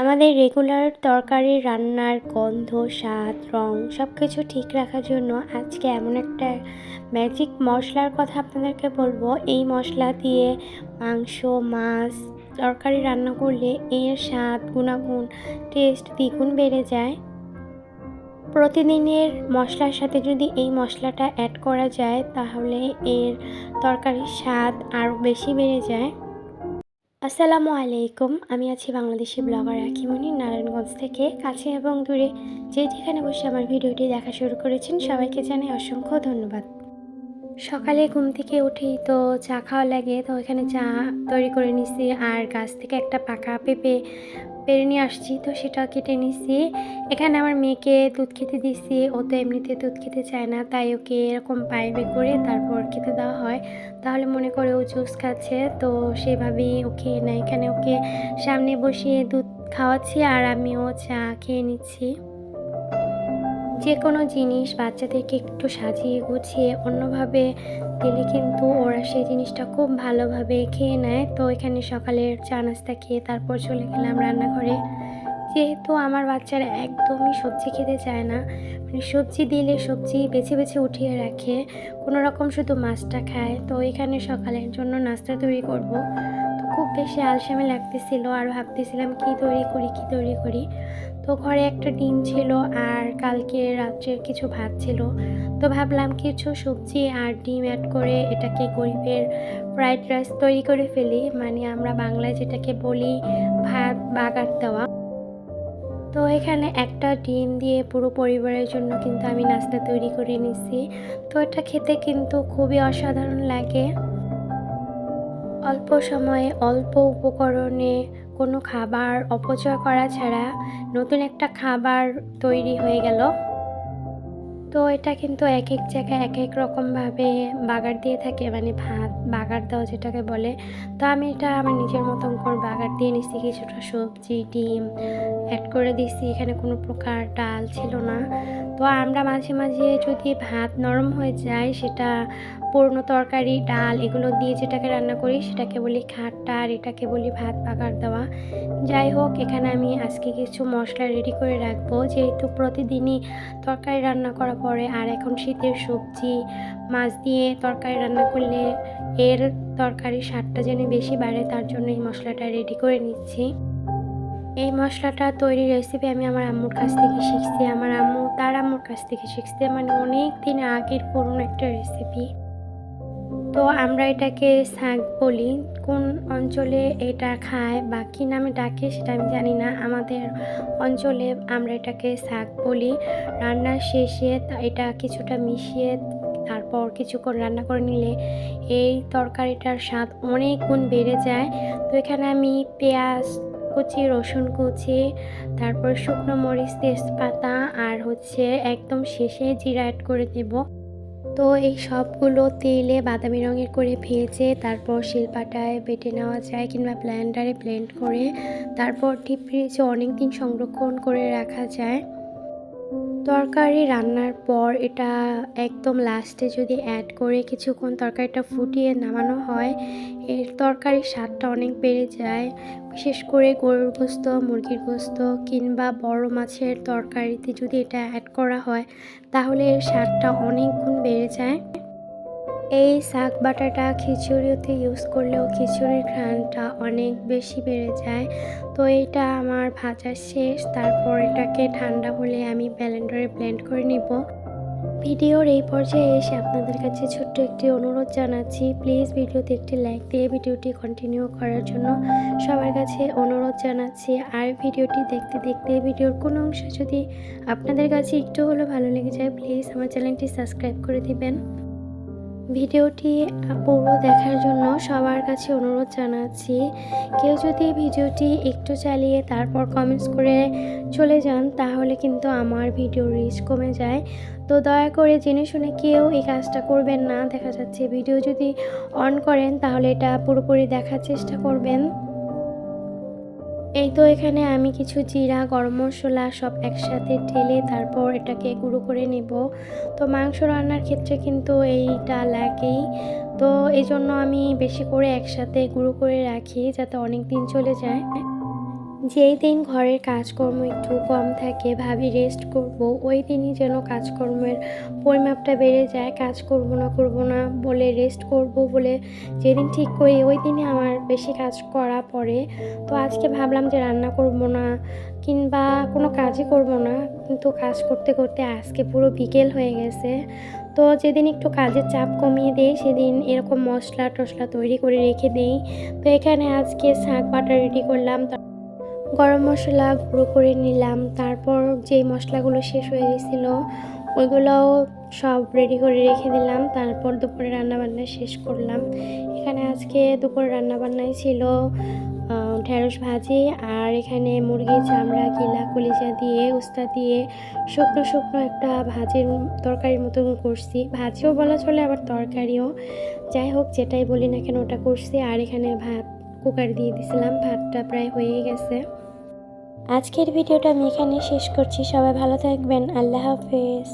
আমাদের রেগুলার তরকারি, রান্নার গন্ধ, স্বাদ, রং সব কিছু ঠিক রাখার জন্য আজকে এমন একটা ম্যাজিক মশলার কথা আপনাদেরকে বলব। এই মশলা দিয়ে মাংস, মাছ, তরকারি রান্না করলে এর স্বাদ, গুণাগুণ টেস্ট দ্বিগুণ বেড়ে যায়। প্রতিদিনের মশলার সাথে যদি এই মশলাটা অ্যাড করা যায় তাহলে এর তরকারির স্বাদ আরও বেশি বেড়ে যায়। আসসালামু আলাইকুম। আমি আছি বাংলাদেশি ব্লগার রাখিমণি, নারায়ণগঞ্জ থেকে কাছে এবং দূরে। যে যেখানে বসে আমার ভিডিওটি দেখা শুরু করেছেন, সবাইকে জানাই অসংখ্য ধন্যবাদ। সকালে ঘুম থেকে উঠেই তো চা খাওয়া লাগে, তো এখানে চা তৈরি করে নিছি। আর গাছ থেকে একটা পাকা পেঁপে পেরে নিয়ে আসছি, তো সেটা কেটে নিছি। এখানে আমার মেয়েকে দুধ খেতে দিছি, ও তো এমনিতে দুধ খেতে চায় না, তাই ওকে এরকম পাইপে করে তারপর খেতে দেওয়া হয়। তাহলে মনে করে ও জুস খাচ্ছে, তো সেভাবেই ওকে খেয়ে নেয়। এখানে ওকে সামনে বসিয়ে দুধ খাওয়াচ্ছি আর আমিও চা খেয়ে নিচ্ছি। যে কোনো জিনিস বাচ্চাদেরকে একটু সাজিয়ে গুছিয়ে অন্যভাবে দিলে কিন্তু ওরা সেই জিনিসটা খুব ভালোভাবে খেয়ে নেয়। তো এখানে সকালের চা নাস্তা খেয়ে তারপর চলে গেলাম রান্নাঘরে। যেহেতু আমার বাচ্চারা একদমই সবজি খেতে চায় না মানে সবজি দিলে সবজি বেছে বেছে উঠিয়ে রাখে কোনো রকম শুধু মাছটা খায়। তো এখানে সকালের জন্য নাস্তা তৈরি করব। তো খুব বেশি আলসামে লাগতেছিল আর ভাবতেছিলাম কি তৈরি করি, কি তৈরি করি। তো ঘরে একটা ডিম ছিল আর কালকে রাত্রের কিছু ভাত ছিল। তো ভাবলাম কিছু সবজি আর ডিম অ্যাড করে এটাকে গরিবের ফ্রাইড রাইস তৈরি করে ফেলি। মানে আমরা বাংলায় যেটাকে বলি ভাত বাগার দেওয়া। তো এখানে একটা ডিম দিয়ে পুরো পরিবারের জন্য কিন্তু আমি নাস্তা তৈরি করে নিছি। তো এটা খেতে কিন্তু খুবই অসাধারণ লাগে। অল্প সময়ে অল্প উপকরণে কোনো খাবার অপচয় করা ছাড়া নতুন একটা খাবার তৈরি হয়ে গেল। তো এটা কিন্তু এক এক জায়গায় এক এক রকমভাবে বাগার দিয়ে থাকে মানে ভাত, বাগার দেওয়া যেটাকে বলে। তো আমি এটা আমার নিজের মতন করে বাগার দিয়ে নিচ্ছি কিছুটা সবজি, ডিম অ্যাড করে দিচ্ছি এখানে কোনো প্রকার ডাল ছিল না। তো আমরা মাঝে মাঝে যদি ভাত নরম হয়ে যায়, সেটা পুরনো তরকারি, ডাল এগুলো দিয়ে যেটাকে রান্না করি সেটাকে বলি খাট্টা আর এটাকে বলি ভাত পাকার দেওয়া। যাই হোক, এখানে আমি আজকে কিছু মশলা রেডি করে রাখব। যেহেতু প্রতিদিনই তরকারি রান্না করা পরে আর এখন শীতের সবজি, মাছ দিয়ে তরকারি রান্না করলে এর তরকারির স্বাদটা যেন বেশি বাড়ে, তার জন্য এই মশলাটা রেডি করে নিচ্ছি। এই মশলাটা তৈরির রেসিপি আমি আমার আম্মুর কাছ থেকে শিখছি। আমার আম্মু তার আম্মুর কাছ থেকে শিখছি। মানে অনেক দিন আগের পুরনো একটা রেসিপি তো আমরা এটাকে শাক বলি। কোন অঞ্চলে এটা খায় বা কী নামে ডাকে সেটা আমি জানি না। আমাদের অঞ্চলে আমরা এটাকে শাক বলি। রান্নার শেষে এটা কিছুটা মিশিয়ে তারপর কিছুক্ষণ রান্না করে নিলে এই তরকারিটার স্বাদ অনেক গুণ বেড়ে যায়। তো এখানে আমি পেঁয়াজ কুচি, রসুন কুচি, তারপর শুকনো মরিচ, তেজপাতা আর হচ্ছে একদম শেষে জিরা অ্যাড করে দেবো। তো এই সবগুলো তেলে বাদামি রঙের করে ভেজে তারপর শিলপাটায় বেটে নেওয়া যায় কিংবা ব্লেন্ডারে ব্লেন্ড করে। তারপর ডিপ ফ্রিজে অনেক দিন সংরক্ষণ করে রাখা যায়। তরকারি রান্নার পর এটা একদম লাস্টে যদি অ্যাড করে কিছুক্ষণ তরকারিটা ফুটিয়ে নামানো হয়, এর তরকারির স্বাদটা অনেক বেড়ে যায়। বিশেষ করে গরুর গোস্ত, মুরগির গোস্ত কিংবা বড় মাছের তরকারিতে যদি এটা অ্যাড করা হয়, তাহলে এর স্বাদটা অনেক গুণ বেড়ে যায়। এই শাক বাটাটা খিচুড়িতে ইউজ করলেও খিচুড়ির ঘ্রাণটা অনেক বেশি বেড়ে যায়। তো এটা আমার ভাজা শেষ, তারপর এটাকে ঠান্ডা হলে আমি ব্লেন্ডারে ব্লেন্ড করে নিব। ভিডিওর এই পর্যায়ে এসে আপনাদের কাছে ছোট্ট একটি অনুরোধ জানাচ্ছি প্লিজ ভিডিওতে একটি লাইক দিয়ে ভিডিওটি কন্টিনিউ করার জন্য সবার কাছে অনুরোধ জানাচ্ছি। আর ভিডিওটি দেখতে দেখতে ভিডিওর কোনো অংশ যদি আপনাদের কাছে একটু হলেও ভালো লেগে যায় প্লিজ আমার চ্যানেলটি সাবস্ক্রাইব করে দিবেন। ভিডিওটি পুরো দেখার জন্য সবার কাছে অনুরোধ জানাচ্ছি, কেউ যদি ভিডিওটি একটু চালিয়ে তারপর কমেন্টস করে চলে যান, তাহলে কিন্তু আমার ভিডিও রিচ কমে যায়। তো দয়া করে জেনে শুনে কেউ এই কাজটা করবেন না, দেখা যাচ্ছে ভিডিও যদি অন করেন, তাহলে এটা পুরোপুরি দেখার চেষ্টা করবেন। এই তো এখানে আমি কিছু জিরা, গরম মশলা সব একসাথে ঢেলে তারপর এটাকে গুঁড়ো করে নেব। তো মাংস রান্নার ক্ষেত্রে কিন্তু এইটা লাগেই। তো এই জন্য আমি বেশি করে একসাথে গুঁড়ো করে রাখি যাতে অনেক দিন চলে যায়। যেই দিন ঘরের কাজকর্ম একটু কম থাকে, ভাবি রেস্ট করব, ওই দিনই যেন কাজকর্মের পরিমাপটা বেড়ে যায়। কাজ করব না করব না বলে রেস্ট করব বলে যেদিন ঠিক করি, ওই দিনই আমার বেশি কাজ করা পড়ে। তো আজকে ভাবলাম যে রান্না করব না কিংবা কোনো কাজই করব না। কিন্তু কাজ করতে করতে আজকে পুরো বিকেল হয়ে গেছে। তো যেদিন একটু কাজের চাপ কমিয়ে দেই, সেদিন এরকম মশলা টশলা তৈরি করে রেখে দেই। তো এখানে আজকে শাক বাটা রেডি করলাম। গরম মশলা গুঁড়ো করে নিলাম। তারপর যেই মশলাগুলো শেষ হয়ে গেছিল, ওইগুলোও সব রেডি করে রেখে দিলাম। তারপর দুপুরে রান্নাবান্না শেষ করলাম। এখানে আজকে দুপুরে রান্নাবান্নায় ছিল ঢেঁড়স ভাজি আর এখানে মুরগির চামড়া, গিলা, কলিজা দিয়ে, উস্তা দিয়ে শুকনো শুকনো একটা ভাজির তরকারির মতন করছি। ভাজিও বলা চলে, আবার তরকারিও। যাই হোক, যেটাই বলি না কেন ওটা করছি। আর এখানে ভাত কুকার দিয়ে দিছিলাম। ভাতটা প্রায় হয়ে গেছে। আজকের ভিডিওটা আমি এখানে শেষ করছি। সবাই ভালো থাকবেন। আল্লাহ হাফেজ।